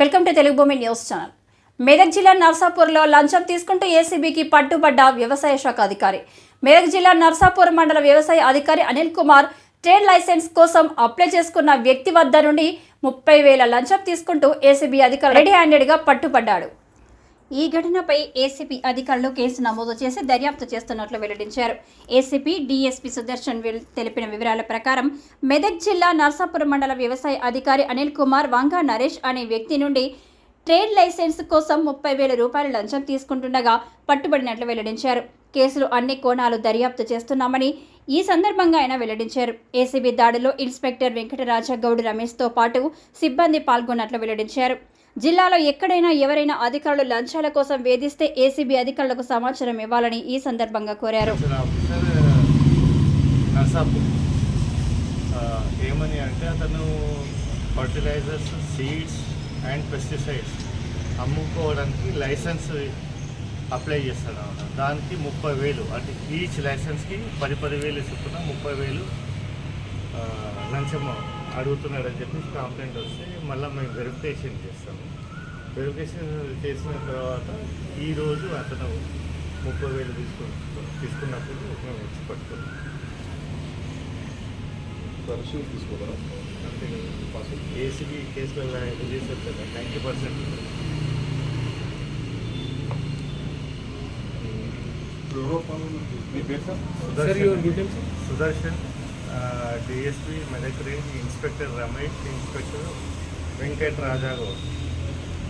Welcome tea Telugu భూమి news channel. Medak జిల్లా నర్సాపూర్లో లంచం తీసుకుంటూ ఏసీబీకి పట్టుబడ్డ వ్యవసాయ శాఖ అధికారి. మెదక్ జిల్లా నర్సాపూర్ మండల వ్యవసాయ అధికారి అనిల్ కుమార్ ట్రేడ్ లైసెన్స్ కోసం అప్లై చేసుకున్న వ్యక్తి వద్ద నుండి ముప్పై వేల లంచం తీసుకుంటూ ఏసీబీ అధికారి రెడీ హ్యాండెడ్గా పట్టుబడ్డాడు. ఈ ఘటనపై ఏసీపీ అధికారులు కేసు నమోదు చేసి దర్యాప్తు చేస్తున్నట్లు వెల్లడించారు. ఏసీపీ డీఎస్పీ సుదర్శన్ తెలిపిన వివరాల ప్రకారం మెదక్ జిల్లా నర్సాపురం మండల వ్యవసాయ అధికారి అనిల్ కుమార్ వంగా నరేష్ అనే వ్యక్తి నుండి ట్రేడ్ లైసెన్స్ కోసం ముప్పై వేల రూపాయల లంచం తీసుకుంటుండగా పట్టుబడినట్లు వెల్లడించారు. కేసులు అన్ని కోణాలు దర్యాప్తు చేస్తున్నామని ఈ సందర్భంగా ఆయన వెల్లడించారు. ఏసీబీ దాడిలో ఇన్స్పెక్టర్ వెంకటరాజగౌడ్ రమేష్తో పాటు సిబ్బంది పాల్గొన్నట్లు వెల్లడించారు. జిల్లాలో ఎక్కడైనా ఎవరైనా అధికారులు లంచాల కోసం వేధిస్తే ఏసీబీ అధికారులకు సమాచారం ఇవ్వాలని ఈ సందర్భంగా కోరారు ఏమని అంటే అతను ఫర్టిలైజర్స్ సీడ్స్ అండ్ పెస్టిసైడ్స్ అమ్ముకోవడానికి లైసెన్స్ అప్లై చేస్తాడు అన్నమాట. దానికి ముప్పై వేలు అంటే ఈచ్ లైసెన్స్కి పది పది వేలు చొప్పున ముప్పై వేలు ఆ, లంచం అడుగుతున్నాడని చెప్పి కంప్లైంట్ వస్తే మళ్ళీ మేము వెరిఫికేషన్ చేస్తాము. వెరిఫికేషన్ చేసిన తర్వాత ఈరోజు అతను ముప్పై వేలు తీసుకు తీసుకున్నప్పుడు మేము వచ్చి పట్టుకున్నాం. పరిశీలి తీసుకోగలరా అంతే ఏసీబీ కేసులో రిలీజ్ అవుతుంది నైంటీ పర్సెంట్ మీ పేరు sir? Sudarshan. DSP Medak range inspector Ramesh inspector Venkat Rajagoud.